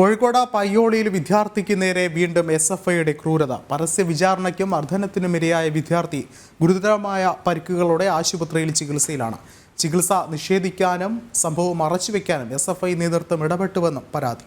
കോഴിക്കോട് പയ്യോളിയിൽ വിദ്യാർത്ഥിക്ക് നേരെ വീണ്ടും എസ് എഫ് ഐയുടെ ക്രൂരത. പരസ്യ വിചാരണയ്ക്കും മർദ്ദനത്തിനും ഇരയായ വിദ്യാർത്ഥി ഗുരുതരമായ പരിക്കുകളോടെ ആശുപത്രിയിൽ ചികിത്സയിലാണ്. ചികിത്സ നിഷേധിക്കാനും സംഭവം മറച്ചുവെക്കാനും എസ് എഫ് ഐ നേതൃത്വം ഇടപെട്ടുവെന്നും പരാതി.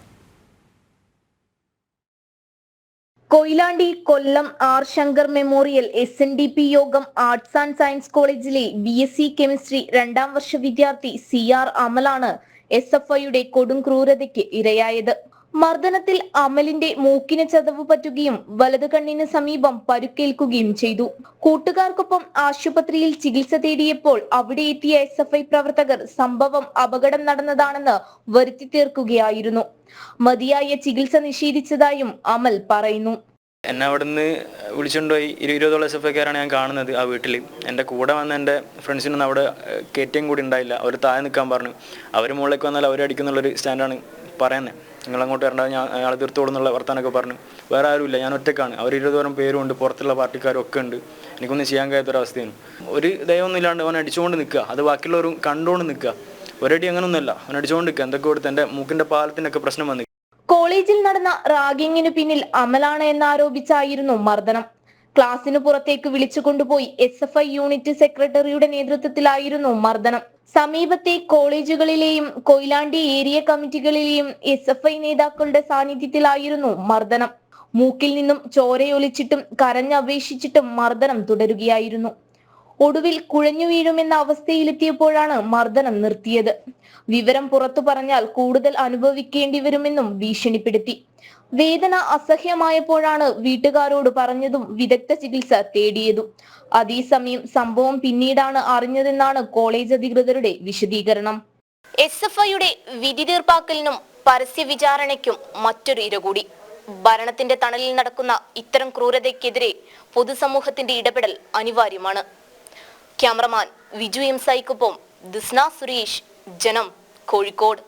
Koyilandy Kollam R Sankar Memorial S N D P Yogam Arts and Science കോളേജിലെ ബി എസ് സി കെമിസ്ട്രി രണ്ടാം വർഷ വിദ്യാർത്ഥി സി ആർ അമലാണ് എസ് എഫ് ഐയുടെ കൊടും ക്രൂരതയ്ക്ക് ഇരയായത്. മർദ്ദനത്തിൽ അമലിന്റെ മൂക്കിന് ചതവ് പറ്റുകയും വലതു കണ്ണിന് സമീപം പരുക്കേൽക്കുകയും ചെയ്തു. കൂട്ടുകാർക്കൊപ്പം ആശുപത്രിയിൽ ചികിത്സ തേടിയപ്പോൾ അവിടെ എത്തിയ എസ് എഫ് ഐ പ്രവർത്തകർ സംഭവം അപകടം നടന്നതാണെന്ന് വരുത്തി തീർക്കുകയായിരുന്നു. മതിയായ ചികിത്സ നിഷേധിച്ചതായും അമൽ പറയുന്നു. എന്നെ അവിടുന്ന് വിളിച്ചുകൊണ്ടുപോയി ഇരു ഇരുപതോളം എസ് എഫ് ഐക്കാരാണ് ഞാൻ കാണുന്നത് ആ വീട്ടിൽ എന്റെ കൂടെ വന്ന എന്റെ ഫ്രണ്ട്സിനൊന്നും അവിടെ കയറ്റിയും കൂടി ഉണ്ടായില്ല. അവർ താഴെ നിൽക്കാൻ പറഞ്ഞു. അവർ മുകളിലേക്ക് വന്നാൽ അവരടിക്കുന്നുള്ളൊരു സ്റ്റാൻഡാണ് പറയുന്നത് നിങ്ങൾ അങ്ങോട്ട് വരണ്ട ഞാൻ അയാൾ തീർത്തോളും എന്നുള്ള വർത്താനൊക്കെ പറഞ്ഞു. വേറെ ആരുമില്ല ഞാൻ ഒറ്റക്കാണ്. അവർ ഇരുപതോരം പേരും ഉണ്ട് പുറത്തുള്ള പാർട്ടിക്കാരൊക്കെ ഉണ്ട്. എനിക്കൊന്നും ചെയ്യാൻ കഴിയാത്തൊരവസ്ഥയാണ്. ഒരു ദയമൊന്നും ഇല്ലാണ്ട് അവൻ അടിച്ചുകൊണ്ട് നിൽക്കുക. അത് ബാക്കിയുള്ളവരും കണ്ടുകൊണ്ട് നിൽക്കുക. ഒരടി അങ്ങനൊന്നുമല്ല. അവൻ അടിച്ചുകൊണ്ട് നിൽക്കുക. എന്തൊക്കെ കൊടുത്ത് എന്റെ മൂക്കിന്റെ പാലത്തിനൊക്കെ പ്രശ്നം വന്നു. കോളേജിൽ നടന്ന റാഗിങ്ങിന് പിന്നിൽ അമലാണ് എന്നാരോപിച്ചായിരുന്നു മർദ്ദനം. ക്ലാസിനു പുറത്തേക്ക് വിളിച്ചു കൊണ്ടുപോയി എസ് എഫ് ഐ യൂണിറ്റ് സെക്രട്ടറിയുടെ നേതൃത്വത്തിലായിരുന്നു മർദ്ദനം. സമീപത്തെ കോളേജുകളിലെയും കൊയിലാണ്ടി ഏരിയ കമ്മിറ്റികളിലെയും എസ് എഫ് ഐ നേതാക്കളുടെ സാന്നിധ്യത്തിലായിരുന്നു മർദ്ദനം. മൂക്കിൽ നിന്നും ചോരയൊലിച്ചിട്ടും കരഞ്ഞപേക്ഷിച്ചിട്ടും മർദ്ദനം തുടരുകയായിരുന്നു. ഒടുവിൽ കുഴഞ്ഞു വീഴുമെന്ന അവസ്ഥയിലെത്തിയപ്പോഴാണ് മർദ്ദനം നിർത്തിയത്. വിവരം പുറത്തു പറഞ്ഞാൽ കൂടുതൽ അനുഭവിക്കേണ്ടി വരുമെന്നും ഭീഷണിപ്പെടുത്തി. വേദന അസഹ്യമായപ്പോഴാണ് വീട്ടുകാരോട് പറഞ്ഞതും വിദഗ്ധ ചികിത്സ തേടിയതും. അതേസമയം സംഭവം പിന്നീടാണ് അറിഞ്ഞതെന്നാണ് കോളേജ് അധികൃതരുടെ വിശദീകരണം. എസ് എഫ് ഐയുടെ വിധി തീർപ്പാക്കലിനും പരസ്യ വിചാരണയ്ക്കും മറ്റൊരു ഇര കൂടി ഭരണത്തിന്റെ തണലിൽ നടക്കുന്ന ഇത്തരം ക്രൂരതയ്ക്കെതിരെ പൊതുസമൂഹത്തിന്റെ ഇടപെടൽ അനിവാര്യമാണ്. ക്യാമറമാൻ വിജു എം സായിക്കൊപ്പം ദിസ്ന സുരേഷ് ജനം കോഴിക്കോട്.